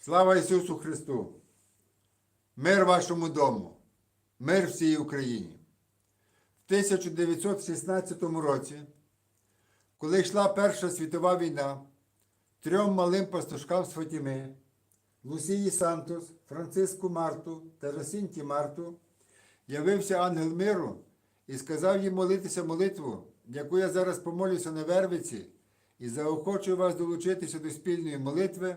Слава Ісусу Христу! Мир вашому дому, мир всій Україні. В 1916 році, коли йшла Перша світова війна, трьом малим пастушкам з Фатіми, Лусії Сантос, Франциску Марту та Жасінті Марту, явився ангел миру і сказав їм молитися молитву, яку я зараз помолюся на Вервиці, і заохочую вас долучитися до спільної молитви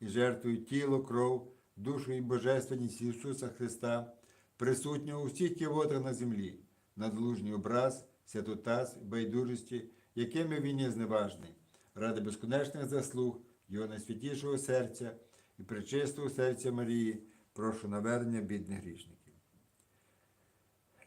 і жертвую тіло, кров, душу і божественність Ісуса Христа, присутнього у всіх ківотрах на землі, надлужній образ, святотаз, байдужості, якими він є зневажний, ради безконечних заслуг Його найсвятішого серця і пречистого серця Марії, прошу навернення бідних грішників.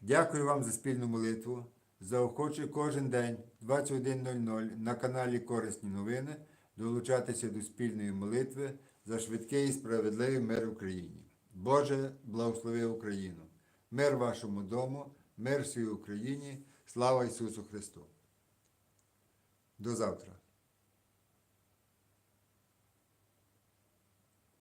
Дякую вам за спільну молитву. Заохочую кожен день 21.00 на каналі Корисні новини долучатися до спільної молитви за швидкий і справедливий мир в Україні. Боже, благослови Україну! Мир вашому дому, мир всій Україні, слава Ісусу Христу! До завтра!